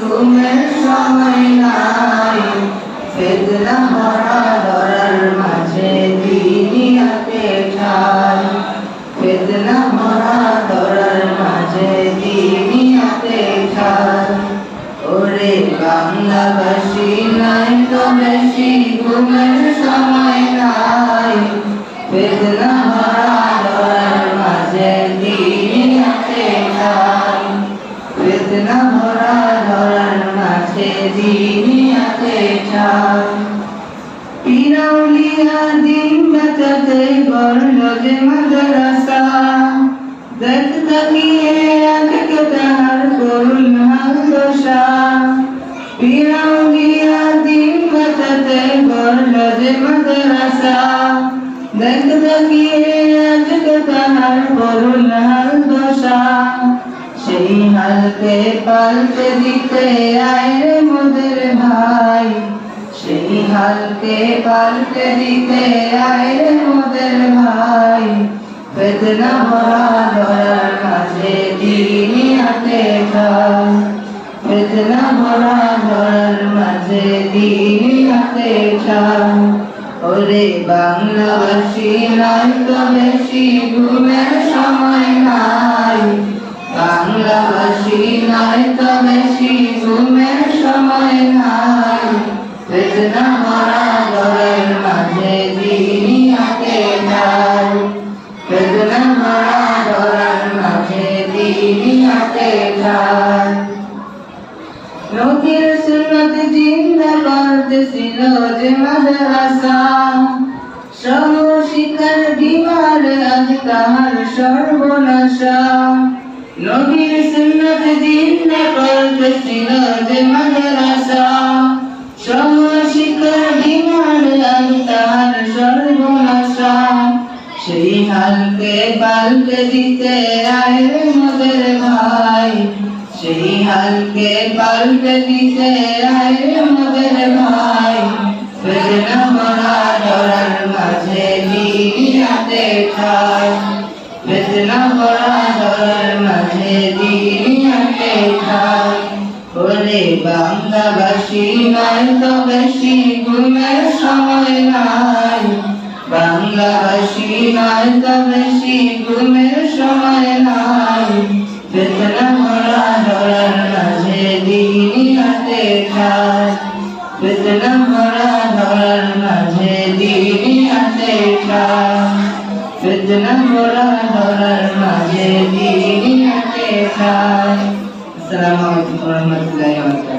ঘুমের সময় নাই বেদনা ভরা ধরার মাঝে ঠাই বেদনা ভরা ধরার মাঝে দিনিয়াতে ঠাই ওরে বাংলাবাসী নাই তো বেশি ঘুমের সময় বেদনা ভরা দিনিয়াতে ঠাই পিরাউলিয়া দিন বাঁচাতে বড় যে মাদ্রাসা দেখ তাকিয়ে আজকে তাহার করুন হাদশা পিরাউলিয়া দিন বাঁচাতে বড় যে মাদ্রাসা দেখ তাকিয়ে আজকে তাহার করুন হাদশা সেই হালকে পাল্টে দিতে আয় মোদের ভাই। সেই হালকে পাল্টে দিতে আয় মোদের ভাই। বেদনা ভরা ধরার মাঝে দিনিয়াতে খাই বেদনা ভরা ধরার মাঝে দিনিয়াতে খাই ওরে বাংলাবাসী, নাই তো বেশি ঘুমের সময়। সময় নাই বেদনা ভরা ঘরের মাঝে দিনিয়াতে যাই বেদনা ভরা ঘরের মাঝে দিনিয়াতে যাই নদীর সুন্নত জিন্দা করতেছিল যে মাদ্রাসা সহশিকার বিমার আজ তাহার সর্বনাশা। নদীর সুন্নত জিন্দা করতেছিল যে মাদ্রাসা। সহশিকার আজ তাহার সর্বনাশা। সেই হালকে পাল্টে দিতে আয় মোদের ভাই। সেই হালকে পাল্টে দিতে আয় মোদের ভাই। বেদনা ভরা ধরার মাঝে দিনিয়াতে ঠাই। বেদনা ভরা ধরার মাঝে দিনিয়াতে ঠাই ওরে বাংলাবাসী নাই তো বেশি ঘুমের সময় নাই বাংলাবাসী নাই তো বেশি ঘুমের সময় নাই বেদনা ভরা ধরার মাঝে দিনিয়াতে ঠাই বেদনা ভরা ধরার মাঝে ঠাই বেদনা ভরা ধরার মাঝে বারাকাতুহু